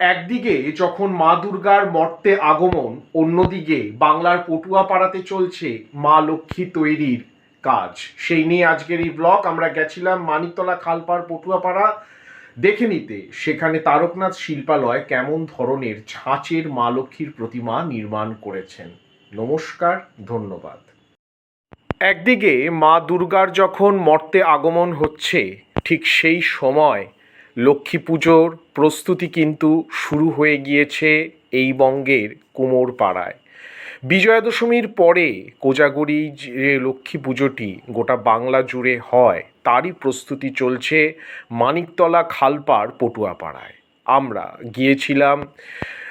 একদিকে যখন মা দুর্গার মর্তে আগমন, অন্যদিকে বাংলার পটুয়া পাড়াতে চলছে মা লক্ষ্মী তৈরির কাজ। সেই নিয়ে আজকের এই ব্লগ আমরা গেছিলাম মানিকতলা খালপাড় পটুয়াপাড়া। দেখে নিতে সেখানে তারকনাথ শিল্পালয় কেমন ধরনের ছাঁচের মা লক্ষ্মীর প্রতিমা নির্মাণ করেছেন। নমস্কার, ধন্যবাদ। একদিকে মা দুর্গার যখন মর্তে আগমন হচ্ছে, ঠিক সেই সময় লক্ষ্মী পুজোর প্রস্তুতি কিন্তু শুরু হয়ে গিয়েছে এই বঙ্গের কুমোর পাড়ায়। বিজয়া দশমীর পরে কোজাগরি যে লক্ষ্মী পুজোটি গোটা বাংলা জুড়ে হয়, তারই প্রস্তুতি চলছে মানিকতলা খালপাড় পটুয়াপাড়ায় আমরা গিয়েছিলাম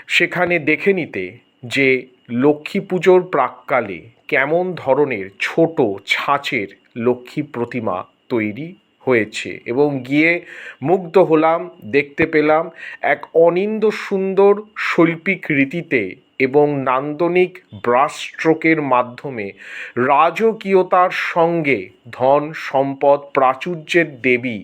সেখানে দেখে নিতে যে লক্ষ্মী পুজোর প্রাককালে কেমন ধরনের ছোট ছাঁচের লক্ষ্মী প্রতিমা তৈরি হয়েছে এবং গিয়ে মুগ্ধ হলাম, দেখতে পেলাম এক অনিন্দ সুন্দর শৈল্পিক রীতিতে এবং নান্দনিক ব্রাশ স্ট্রোকের মাধ্যমে রাজকীয়তার সঙ্গে ধন সম্পদ প্রাচুর্যের দেবী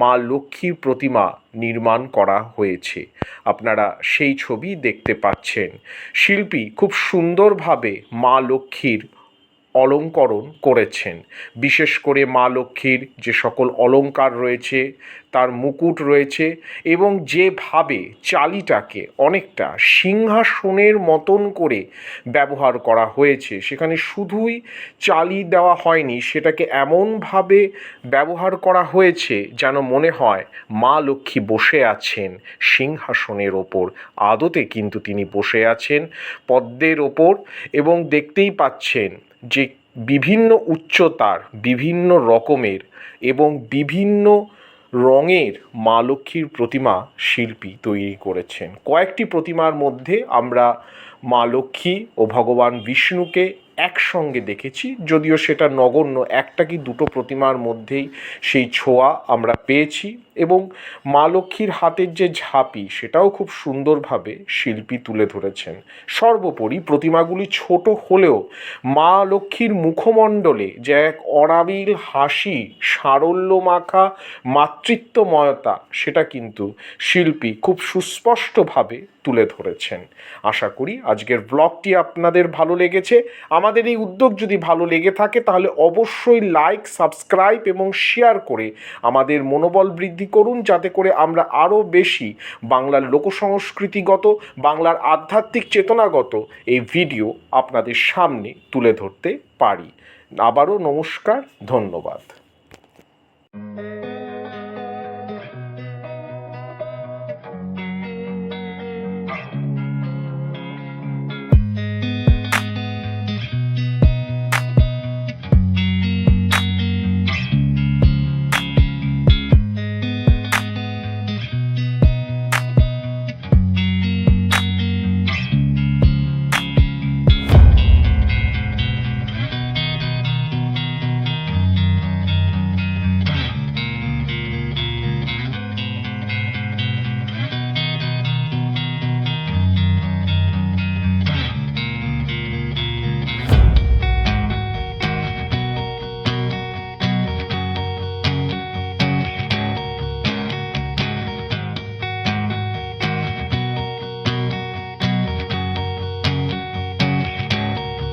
মা লক্ষ্মীর প্রতিমা নির্মাণ করা হয়েছে। আপনারা সেই ছবি দেখতে পাচ্ছেন। শিল্পী খুব সুন্দরভাবে মা লক্ষ্মীর অলঙ্করণ করেছেন। বিশেষ করে মা লক্ষ্মীর যে সকল অলংকার রয়েছে, তার মুকুট রয়েছে এবং যেভাবে চালিটাকে অনেকটা সিংহাসনের মতন করে ব্যবহার করা হয়েছে, সেখানে শুধুই চালি দেওয়া হয়নি, সেটাকে এমনভাবে ব্যবহার করা হয়েছে যেন মনে হয় মা লক্ষ্মী বসে আছেন সিংহাসনের ওপর। আদতে কিন্তু তিনি বসে আছেন পদ্মের ওপর এবং দেখতেই পাচ্ছেন যে বিভিন্ন উচ্চতার, বিভিন্ন রকমের এবং বিভিন্ন রঙের মা লক্ষ্মীর প্রতিমা শিল্পী তৈরি করেছেন। কয়েকটি প্রতিমার মধ্যে আমরা মা লক্ষ্মী ও ভগবান বিষ্ণুকে একসঙ্গে দেখেছি, যদিও সেটা নগণ্য। একটা কি দুটো প্রতিমার মধ্যেই সেই ছোঁয়া আমরা পেয়েছি এবং মা লক্ষ্মীর হাতের যে ঝাঁপি, সেটাও খুব সুন্দরভাবে শিল্পী তুলে ধরেছেন। সর্বোপরি প্রতিমাগুলি ছোট হলেও মা লক্ষ্মীর মুখমণ্ডলে যে এক অনাবিল হাসি সারল্য মাখা মাতৃত্বময়তা, সেটা কিন্তু শিল্পী খুব সুস্পষ্টভাবে তুলে ধরেছেন। আশা করি আজকের ব্লগটি আপনাদের ভালো লেগেছে। আমাদের এই উদ্যোগ যদি ভালো লেগে থাকে, তাহলে অবশ্যই লাইক সাবস্ক্রাইব এবং শেয়ার করে আমাদের মনোবল বৃদ্ধি করুন, যাতে করে আমরা আরও বেশি বাংলার লোকসংস্কৃতিগত, বাংলার আধ্যাত্মিক চেতনাগত এই ভিডিও আপনাদের সামনে তুলে ধরতে পারি। আবারও নমস্কার, ধন্যবাদ।